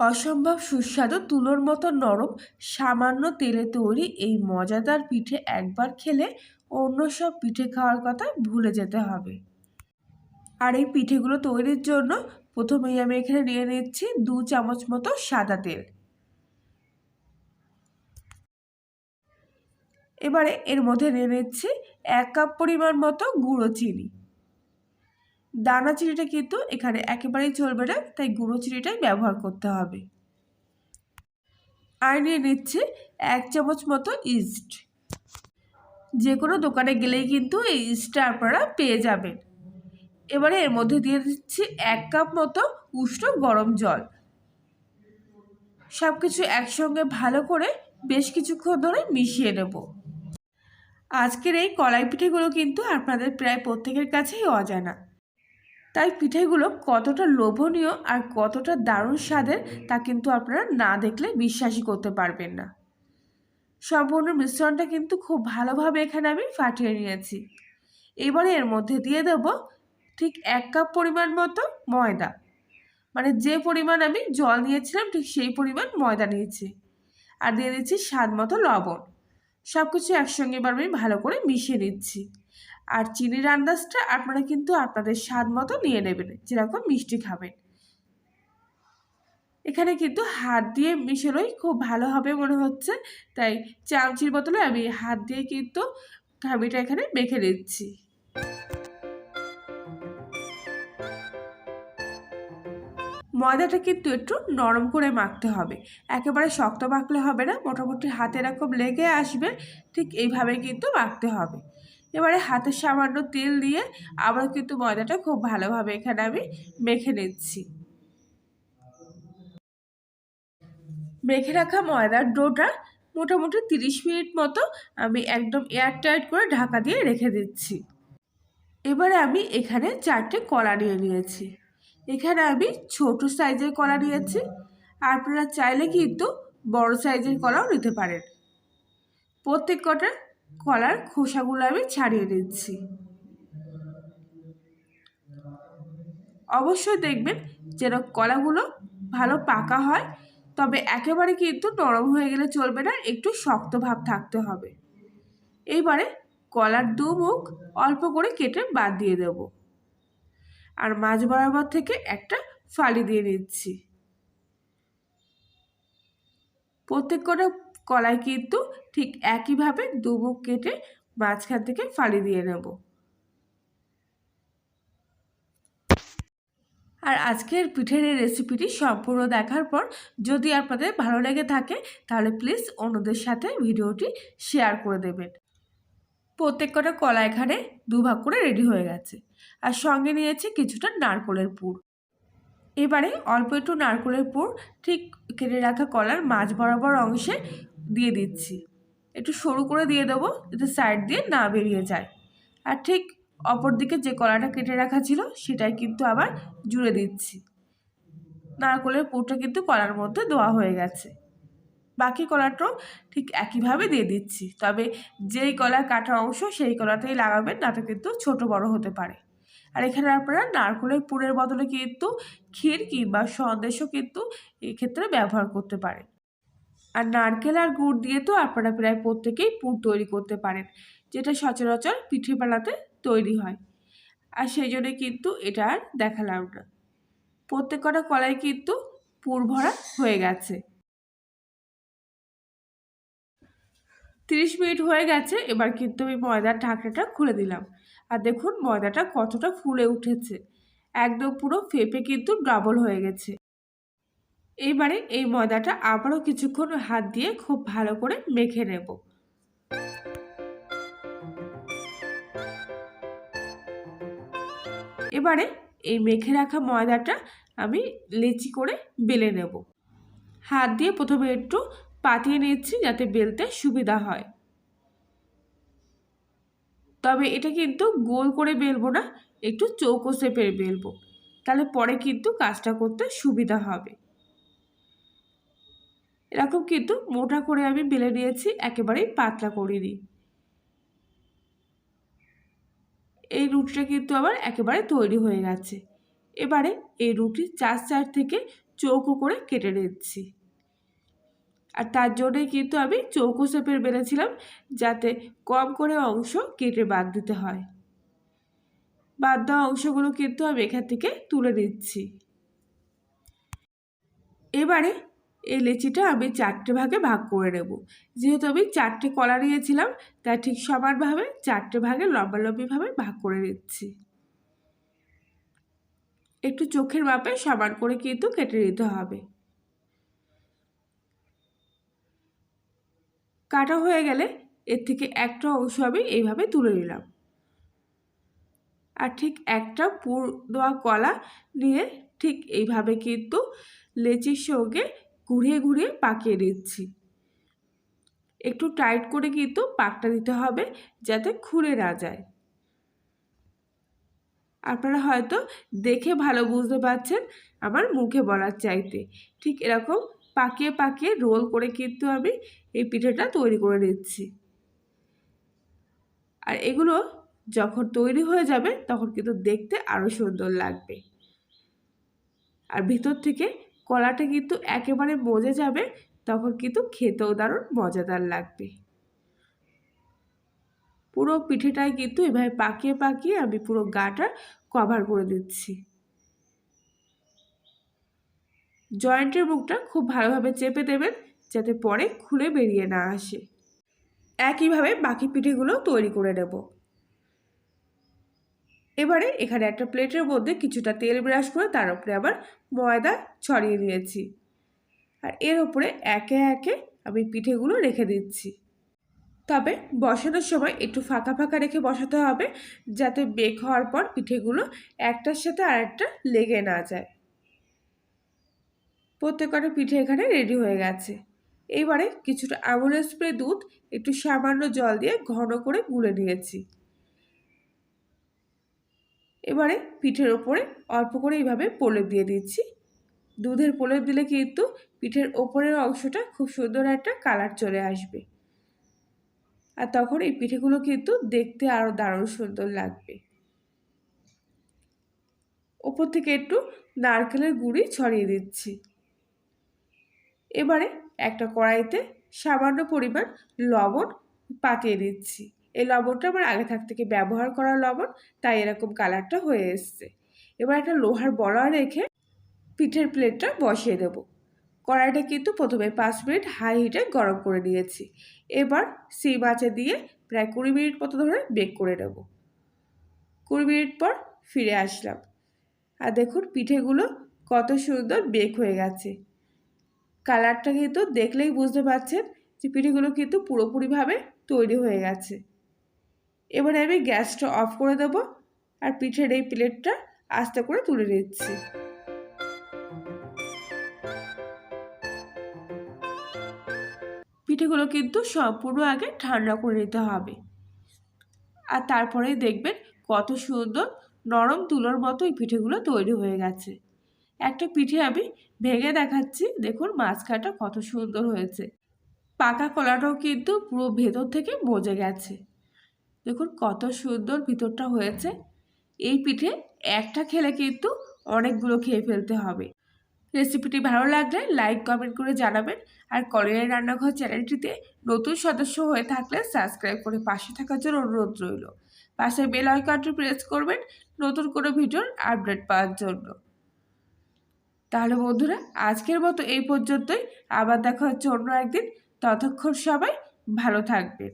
অসম্ভব সুস্বাদু তুলোর মতো নরম, সামান্য তেলে তৈরি এই মজাদার পিঠে একবার খেলে অন্য সব পিঠে খাওয়ার কথা ভুলে যেতে হবে। আর এই পিঠেগুলো তৈরির জন্য প্রথমেই আমি এখানে নিয়ে নিচ্ছি দু চামচ মতো সাদা তেল। এবারে এর মধ্যে নিয়ে নিচ্ছি এক কাপ পরিমাণ মতো গুঁড়ো চিনি। দানা চিড়িটা কিন্তু এখানে একেবারেই চলবে না, তাই গুঁড়ো চিড়িটাই ব্যবহার করতে হবে। আর নিয়ে নিচ্ছে এক চামচ মতো ইস্ট যে কোনো দোকানে গেলেই কিন্তু এই ইস্টটা আপনারা পেয়ে যাবেন। এবারে এর মধ্যে দিয়ে দিচ্ছি এক কাপ মতো উষ্ণ গরম জল। সব কিছু একসঙ্গে ভালো করে বেশ কিছুক্ষণ ধরে মিশিয়ে নেব। আজকের এই কলাই পিঠেগুলো কিন্তু আপনাদের প্রায় প্রত্যেকের কাছেই অজানা। তাই পিঠেগুলো কতটা লোভনীয় আর কতটা দারুণ স্বাদের তা কিন্তু আপনারা না দেখলে বিশ্বাসই করতে পারবেন না। সম্পূর্ণ মিশ্রণটা কিন্তু খুব ভালোভাবে এখানে আমি ফাটিয়ে নিয়েছি। এবারে এর মধ্যে দিয়ে দেব ঠিক এক কাপ পরিমাণ মতো ময়দা। মানে যে পরিমাণ আমি জল নিয়েছিলাম ঠিক সেই পরিমাণ ময়দা নিয়েছি। আর দিয়ে দিচ্ছি স্বাদ মতো লবণ। সব কিছু একসঙ্গে এবার আমি ভালো করে মিশিয়ে নিচ্ছি। আর চিনির আন্দাজটা আপনারা কিন্তু আপনাদের স্বাদ মতো নিয়ে নেবেন, যেরকম মিষ্টি খাবেন। এখানে কিন্তু হাত দিয়ে মিশানোই খুব ভালো হবে মনে হচ্ছে, তাই চামচির বদলে আমি হাত দিয়ে কিন্তু ঘামিটা এখানে মেখে নিচ্ছি। ময়দাটা কিন্তু একটু নরম করে মাখতে হবে, একেবারে শক্ত মাখলে হবে না, মোটামুটি হাতে এরকম লেগে আসবে, ঠিক এইভাবে কিন্তু মাখতে হবে। এবারে হাতে সামান্য তেল দিয়ে আবার কিন্তু ময়দাটা খুব ভালোভাবে এখানে আমি মেখে নিচ্ছি। মেখে রাখা ময়দার ডোটা মোটামুটি তিরিশ মিনিট মতো আমি একদম এয়ারটাইট করে ঢাকা দিয়ে রেখে দিচ্ছি। এবারে আমি এখানে চারটে কলা নিয়ে নিয়েছি। এখানে আমি ছোট সাইজের কলা নিয়েছি। আপনারা চাইলে কিন্তু বড় সাইজের কলাও নিতে পারেন। প্রত্যেক কটা কলার খোসাগুলো আমি ছাড়িয়ে নিচ্ছি। অবশ্যই দেখবেন যেন কলাগুলো ভালো পাকা হয়, তবে একেবারে কিন্তু নরম হয়ে গেলে চলবে না, একটু শক্ত ভাব থাকতে হবে। এইবারে কলার দু মুখ অল্প করে কেটে বাদ দিয়ে দেব। আর মাছ বরাবর থেকে একটা ফালি দিয়ে নিচ্ছি। প্রত্যেক কটা কলাই কিন্তু ঠিক একইভাবে দুমুখ কেটে মাঝখান থেকে ফালি দিয়ে নেব। আর আজকের পিঠের এই রেসিপিটি সম্পূর্ণ দেখার পর যদি আপনাদের ভালো লেগে থাকে, তাহলে প্লিজ অন্যদের সাথে ভিডিওটি শেয়ার করে দেবেন। প্রত্যেক কটা কলা এখানে দুভাগ করে রেডি হয়ে গেছে। আর সঙ্গে নিয়েছি কিছুটা নারকলের পুর। এবারে অল্প একটু নারকলের পুর ঠিক কেটে রাখা কলার মাছ বরাবর অংশে দিয়ে দিচ্ছি। একটু সরু করে দিয়ে দেবো, যাতে সাইড দিয়ে না বেরিয়ে যায়। আর ঠিক অপর দিকে যে কলাটা কেটে রাখা ছিল, সেটাই কিন্তু আবার জুড়ে দিচ্ছি। নারকলের পুরটা কিন্তু কলার মধ্যে দেওয়া হয়ে গেছে। বাকি কলাটাও ঠিক একইভাবে দিয়ে দিচ্ছি, তবে যেই কলার কাটা অংশ সেই কলাতেই লাগাবেন তাতে কিন্তু ছোট বড় হতে পারে। আর এখানে আপনারা নারকলের পুরের বদলে কিন্তু ক্ষীর কিংবা সন্দেশও কিন্তু এক্ষেত্রে ব্যবহার করতে পারেন। আর নারকেল আর গুড় দিয়ে তো আপনারা প্রায় প্রত্যেকেই পুর তৈরি করতে পারেন, যেটা সচরাচর পিঠে বানাতে তৈরি হয়। আর সেই জন্যে কিন্তু এটা আর দেখালাম না। প্রত্যেক কটা কলাই কিন্তু পুর ভরা হয়ে গেছে। তিরিশ মিনিট হয়ে গেছে, এবার কিন্তু আমি ময়দার ঢাকনাটা খুলে দিলাম। আর দেখুন ময়দাটা কতটা ফুলে উঠেছে। একদম পুরো ফেপে কিন্তু ডাবল হয়ে গেছে। এইবারে এই ময়দাটা আবারও কিছুক্ষণ হাত দিয়ে খুব ভালো করে মেখে নেব। এবারে এই মেখে রাখা ময়দাটা আমি লেচি করে বেলে নেব। হাত দিয়ে প্রথমে একটু পাতিয়ে নিচ্ছি যাতে বেলতে সুবিধা হয়। তবে এটা কিন্তু গোল করে বেলবো না, একটু চৌকো শেপের বেলবো, তাহলে পরে কিন্তু কাজটা করতে সুবিধা হবে। এরকম কিন্তু মোটা করে আমি বেলে নিয়েছি, একেবারেই পাতলা করিনি। এই রুটিটা কিন্তু আবার একেবারে তৈরি হয়ে গেছে। এবারে এই রুটির চার চার থেকে চৌকো করে কেটে নিচ্ছি। আর তার জন্যই কিন্তু আমি চৌকো শেপের বেড়েছিলাম যাতে কম করে অংশ কেটে বাদ দিতে হয়। বাদ দেওয়া অংশগুলো কিন্তু আমি এখান থেকে তুলে নিচ্ছি। এবারে এই লেচিটা আমি চারটে ভাগে ভাগ করে নেব। যেহেতু আমি চারটে কলা নিয়েছিলাম, তাই ঠিক সমানভাবে চারটে ভাগে লম্বালম্বিভাবে ভাগ করে নিচ্ছি। একটু চোখের মাপে সমান করে কিন্তু কেটে নিতে হবে। কাটা হয়ে গেলে এর থেকে একটা অংশ আমি এইভাবে তুলে নিলাম। আর ঠিক একটা পুর দেওয়া কলা নিয়ে ঠিক এইভাবে কিন্তু লেচির সঙ্গে ঘুরিয়ে ঘুরিয়ে পাকিয়ে দিচ্ছি। একটু টাইট করে কিন্তু পাকটা দিতে হবে যাতে খুঁড়ে না যায়। আপনারা হয়তো দেখে ভালো বুঝতে পারছেন আমার মুখে বলার চাইতে। ঠিক এরকম পাকিয়ে পাকিয়ে রোল করে কিন্তু আমি এই পিঠেটা তৈরি করে নিচ্ছি। আর এগুলো যখন তৈরি হয়ে যাবে তখন কিন্তু দেখতে আরও সুন্দর লাগবে। আর ভিতর থেকে কলাটা কিন্তু একেবারে মজে যাবে, তখন কিন্তু খেতেও দারুণ মজাদার লাগবে। পুরো পিঠেটাই কিন্তু এভাবে পাকিয়ে পাকিয়ে আমি পুরো গাটা কভার করে দিচ্ছি। জয়েন্টের মুখটা খুব ভালোভাবে চেপে দেবেন, যাতে পরে খুলে বেরিয়ে না আসে। একইভাবে বাকি পিঠেগুলো তৈরি করে নেব। এবারে এখানে একটা প্লেটের মধ্যে কিছুটা তেল ব্রাশ করে তার উপরে আবার ময়দা ছড়িয়ে দিয়েছি। আর এর উপরে একে একে আমি পিঠেগুলো রেখে দিচ্ছি। তবে বসানোর সময় একটু ফাঁকা ফাঁকা রেখে বসাতে হবে, যাতে বেক হওয়ার পর পিঠেগুলো একটার সাথে আরেকটা লেগে না যায়। প্রত্যেকটা পিঠে এখানে রেডি হয়ে গেছে। এবারে কিছুটা আমুলের স্প্রে দুধ, একটু সামান্য জল দিয়ে ঘন করে গুলে নিয়েছি। এবারে পিঠের ওপরে অল্প করে এইভাবে প্রলেপ দিয়ে দিচ্ছি। দুধের প্রলেপ দিলে কিন্তু পিঠের ওপরের অংশটা খুব সুন্দর একটা কালার চলে আসবে। আর তখন এই পিঠেগুলো কিন্তু দেখতে আরও দারুণ সুন্দর লাগবে। ওপর থেকে একটু নারকেলের গুঁড়ি ছড়িয়ে দিচ্ছি। এবারে একটা কড়াইতে সামান্য পরিমাণ লবণ পাতিয়ে দিচ্ছি। এই লবণটা আমার আগে থাক থেকে ব্যবহার করা লবণ, তাই এরকম কালারটা হয়ে এসছে। এবার একটা লোহার বড়া রেখে পিঠের প্লেটটা বসিয়ে দেবো। কড়াইটা কিন্তু প্রথমে পাঁচ মিনিট হাই হিটে গরম করে নিয়েছি। এবার সিম মাছে দিয়ে প্রায় কুড়ি মিনিট মতো ধরে বেক করে নেব। কুড়ি মিনিট পর ফিরে আসলাম। আর দেখুন পিঠেগুলো কত সুন্দর বেক হয়ে গেছে। কালারটা কিন্তু দেখলেই বুঝতে পারছেন যে পিঠেগুলো কিন্তু পুরোপুরিভাবে তৈরি হয়ে গেছে। এবারে আমি গ্যাসটা অফ করে দেবো আর পিঠের এই প্লেটটা আস্তে করে তুলে নিচ্ছি। পিঠেগুলো কিন্তু সম্পূর্ণ আগে ঠান্ডা করে নিতে হবে। আর তারপরেই দেখবেন কত সুন্দর নরম তুলোর মতো এই পিঠেগুলো তৈরি হয়ে গেছে। একটা পিঠে আমি ভেঙে দেখাচ্ছি, দেখুন মাঝখানটা কত সুন্দর হয়েছে। পাকা কলাটাও কিন্তু পুরো ভেতর থেকে মজে গেছে। দেখুন কত সুন্দর ভিতরটা হয়েছে। এই পিঠে একটা খেলে কিন্তু অনেকগুলো খেয়ে ফেলতে হবে। রেসিপিটি ভালো লাগলে লাইক, কমেন্ট করে জানাবেন। আর কলিয়ার রান্নাঘর চ্যানেলটিতে নতুন সদস্য হয়ে থাকলে সাবস্ক্রাইব করে পাশে থাকার জন্য অনুরোধ রইল। পাশে বেল আইকনটি প্রেস করবেন নতুন কোনো ভিডিওর আপডেট পাওয়ার জন্য। তাহলে বন্ধুরা, আজকের মতো এই পর্যন্তই। আবার দেখা হচ্ছে অন্য একদিন। ততক্ষণ সবাই ভালো থাকবেন।